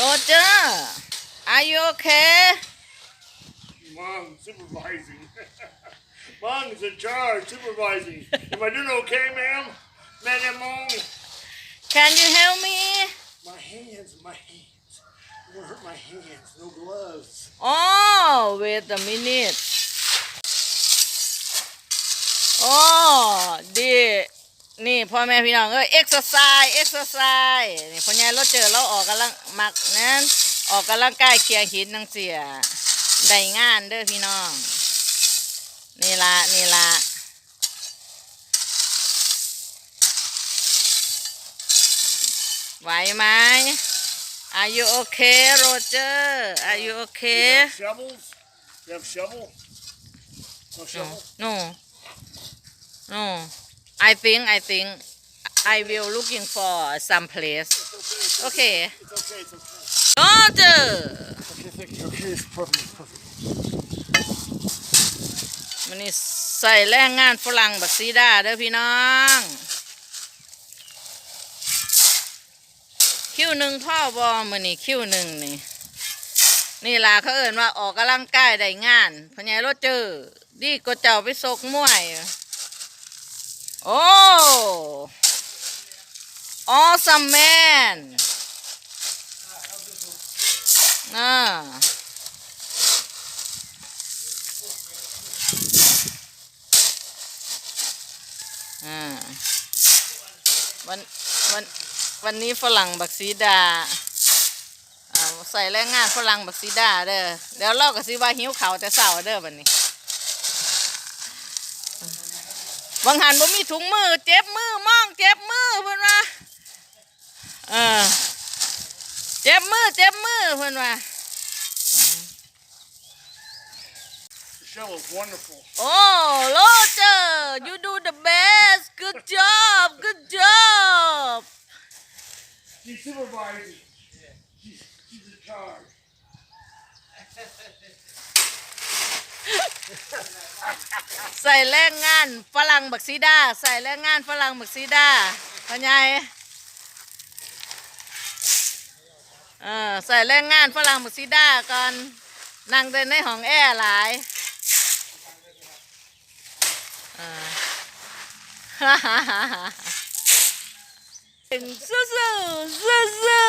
Roger, are you okay? Mom, supervising. Mom is in charge, supervising. Am I doing okay, ma'am? Madam Mom? Can you help me? My hands, my hands. My hands. No gloves. Oh, wait a minute. พ่อแม่พี่น้องเอ้ยเอ็กซ์ไซส์เอ็กซ์ไซส์นี่พ่อใหญ่เราเจอเราออกกำลังมักนั้นออกกำลังกายเคลียร์หินนังเสียได้งานเด้อพี่น้องนี่ละนี่ละไหวไหม Are you okay Roger Are you You okay have shovels? You have shovel? No No, shovel? no, no. I think, I think, I will looking for some place. Okay. It's okay. It's okay. Roger. Okay, thank you okay it's perfect perfect มันนี่ใส่แรงงานฝรั่งบักซีดาเด้อพี่น้อง คิวหนึ่งพ่อบอมันนี่คิวหนึ่งนี่ นี่ล่ะเขาเอ่นว่าออกกำลังกายได้งานพญายรถเจอ ดีก็เจ้าไปซกมวย โอ้ awesome man น่าอ่าวันวันวันนี้ฝรั่งบักซีดาอ่าใส่แรงงานฝรั่งบักซีดาเด้อเดี๋ยวเราก็สิว่าหิวเขาแต่เสาเด้อบัดนี้ บางหันบ่มีถุงมือ เจ็บมือมองเจ็บมือเพิ่นว่าเออเจ็บมือเจ็บมือเพิ่นว่า The shovel's wonderful. โอ้โรเจอร์ you do the best good job good job She's supervising. She's, she's in charge. ใส่แรงงานฝรั่งบักซีดา ใส่แรงงานฝรั่งบักซีดาพ่อใหญ่เออใส่แรงงานฝรั่งบักซีดาก่อนนั่งเดินในห้องแอร์หลายเออสู้สู้สู้สู้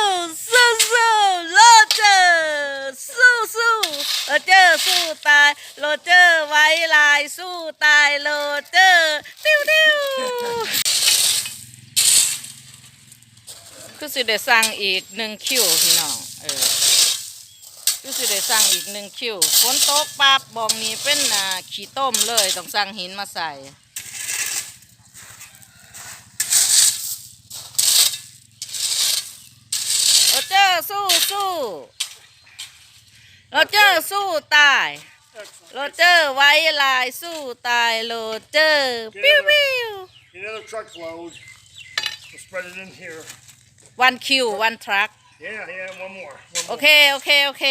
สู้สู้โรเจอร์สู้สู้ โรเจอร์สู้ตายโรเจอร์ไว้ลายสู้ตายโรเจอร์ติ้วติ้วคือสิได้สั่งอีกหนึ่งคิวพี่น้องเออคือสิได้สั่งอีกหนึ่งคิวฝนตกปั๊บบองนี้เป็นอ่าขี้ต้มเลยต้องสั่งหินมาใส่โรเจอร์สู้สู้ โรเจอร์สู้ตาย Excellent. โรเจอร์ไว้ลายสู้ตาย โรเจอร์ปิ้วปิ้ว Get another truckload. We'll spread it in here. วันคิววันทรัค Yeah, yeah, one more. One โอ more. เค โอเค โอเค